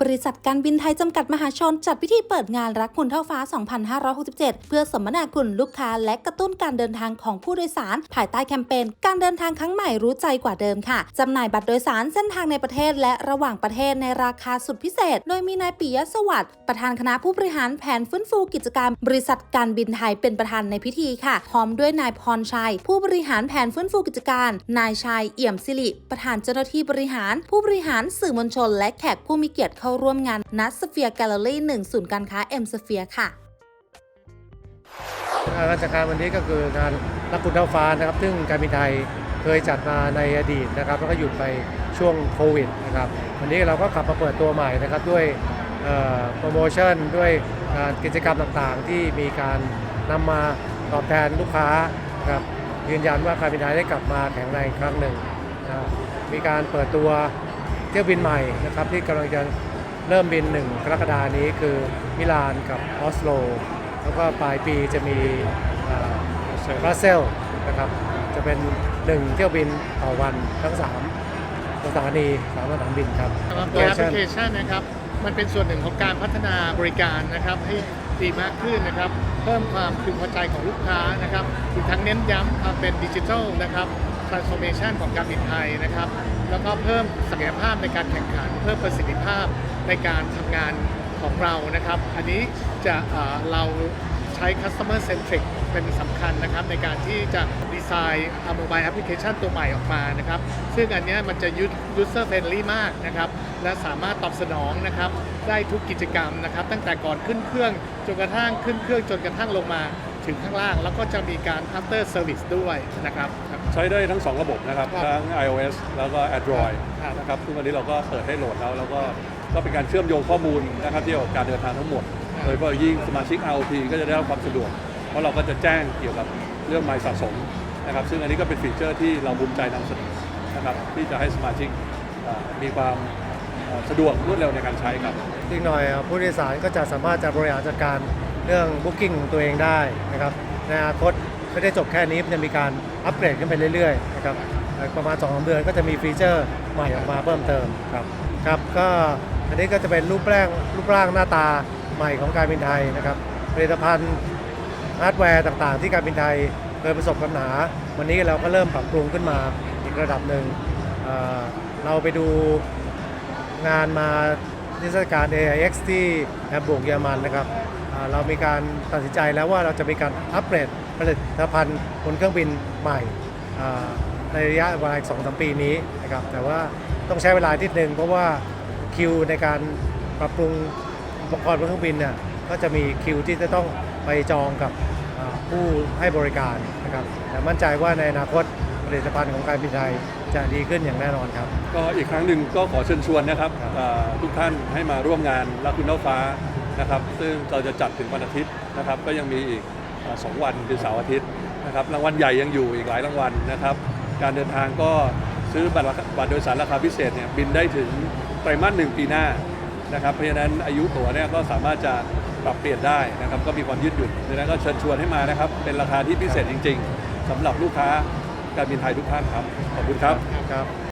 บริษัทการบินไทยจำกัดมหาชน จัดพิธีเปิดงานรักคุณเท่าฟ้า 2567 เพื่อสมนาคุณลูกค้าและกระตุ้นการเดินทางของผู้โดยสาร ภายใต้แคมเปญการเดินทางครั้งใหม่รู้ใจกว่าเดิมค่ะจำหน่ายบัตรโดยสารเส้นทางในประเทศ และระหว่างประเทศในราคาสุดพิเศษ โดยมีนายปิยะสวัสดิ์ประธานคณะผู้บริหารแผนฟื้นฟูกิจการบริษัทการบินไทยเป็นประธานในพิธีค่ะ พร้อมด้วยนายพรชัย ผู้บริหารแผนฟื้นฟูกิจการ นายชัยเอี่ยมสิริประธานเจ้าหน้าที่บริหาร ผู้บริหารสื่อมวลชน และแขกผู้มีเกียรติเข้าร่วมงานนัสเฟียร์แกลเลอรี่หนึ่งศูนย์การค้าเอ็มสเฟียค่ะงานราชการวันนี้ก็คืองานรักคุณเท่าฟ้านะครับ ซึ่งการบินไทยเคยจัดมาในอดีตนะครับ แล้วก็หยุดไปช่วงโควิดนะครับ วันนี้เราก็กลับมาเปิดตัวใหม่นะครับด้วยโปรโมชั่นด้วยกิจกรรมต่างๆ ที่มีการนำมาตอบแทนลูกค้าครับยืนยันว่าการบินไทยได้กลับมาแข็งแรงอีกครั้งหนึ่งนะมีการเปิดตัวเที่ยวบินใหม่นะครับที่กำลังจะ เริ่มบิน 1 กรกฎานี้คือมิลานกับออสโล แล้วก็ปลายปีจะมีบรัสเซลนะครับ จะเป็น 1 เที่ยวบินต่อวันทั้ง 3 สถานีสามสถานบินครับสำหรับตัวแอปพลิเคชันนะครับ มันเป็นส่วนหนึ่งของการพัฒนาบริการนะครับ ให้ดีมากขึ้นนะครับ เพิ่มความพึงพอใจของลูกค้านะครับอีกทั้งเน้นย้ำความเป็นดิจิทัลนะครับ transformation ของการบินไทยนะครับ แล้วก็เพิ่มศักยภาพในการแข่งขัน เพิ่มประสิทธิภาพ ในการทำงานของเรานะครับ อันนี้จะเอ่อเราใช้ customer centric เป็นสำคัญนะครับ ในการที่จะดีไซน์เอาโมบายแอปพลิเคชันตัวใหม่ออกมานะครับ ซึ่งอันเนี้ยมันจะ user friendly มากนะครับ และสามารถตอบสนองนะครับ ได้ทุกกิจกรรมนะครับ ตั้งแต่ก่อนขึ้นเครื่อง จนกระทั่งขึ้นเครื่องจนกระทั่งลงมาถึงข้างล่าง แล้วก็จะมีการ after service ด้วยนะครับครับใช้ได้ทั้ง 2 ระบบนะครับครับ ทั้ง iOS แล้วก็ Android ครับนะครับซึ่งวันนี้เราก็เปิดให้โหลดแล้วแล้วก็ ก็เป็นการเชื่อมโยงข้อมูลนะครับเกี่ยวกับการเดินทางทั้งหมดโดยเฉพาะยิ่งสมาชิก ROT ก็จะได้รับความสะดวก เพราะเราก็จะแจ้งเกี่ยวกับเรื่องไมล์สะสมนะครับ ซึ่งอันนี้ก็เป็นฟีเจอร์ที่เราภูมิใจนำเสนอนะครับที่จะให้สมาชิกเอ่อมีความเอ่อสะดวกรวดเร็วในการใช้ครับ อีกหน่อยอะผู้โดยสารก็จะสามารถจะบริหารจัดการเรื่อง Booking ของตัวเองได้นะครับในอนาคตไม่ได้จบแค่นี้มันจะมีการอัปเกรดขึ้นไปเรื่อยๆนะครับเอ่อประมาณ2อเดือนก็จะมีฟีเจอร์ใหม่ออกมาเพิ่มเติมครับครับก็ อันนี้ก็จะเป็นรูปร่างรูปร่างหน้าตาใหม่ของการบินไทยนะครับผลิตภัณฑ์ฮาร์ดแวร์ต่างๆ ที่การบินไทยเคยประสบปัญหา วันนี้เราก็เริ่มปรับปรุงขึ้นมาอีกระดับหนึ่งเเราไปดูงานมานิทรรศการ AIX ที่แฮมบูร์กเยอรมันนะครับเรามีการตัดสินใจแล้วว่าเราจะมีการอัปเกรดผลิตภัณฑ์บนเครื่องบินใหม่ในระยะเวลาสองสามปีนี้นะครับแต่ว่าต้องใช้เวลาทิดหนึ่งเพราะว่า คิวในการปรับปรุงอุปกรณ์บนเครื่องบินเนี่ยก็จะมีคิวที่จะต้องไปจองกับอ่าผู้ให้บริการนะครับแต่มั่นใจว่าในอนาคตผลิตภัณฑ์ของการบินไทยจะดีขึ้นอย่างแน่นอนครับ ก็อีกครั้งหนึ่งก็ขอเชิญชวนนะครับอ่าทุกท่านให้มาร่วมงานรักคุณเท่าฟ้านะครับ ซึ่งเราจะจัดถึงวันอาทิตย์นะครับ ก็ยังมีอีกอ่าสองวันคือเสาร์อาทิตย์นะครับรางวัลใหญ่ยังอยู่อีกหลายรางวัลนะครับ การเดินทางก็ซื้อบัตรราคาบัตรโดยสารราคาพิเศษเนี่ยบินได้ถึงไต รมาสหนึ่งปีหน้านะครับเพราะฉะนั้นอายุตั๋วเนี่ยก็สามารถจะปรับเปลี่ยนได้นะครับก็มีความยืดหยุ่นดังนั้นก็เชิญชวนให้มานะครับเป็นราคาที่พิเศษจริง ๆสำหรับลูกค้าการบินไทยทุกท่านครับขอบคุณครับ ครับ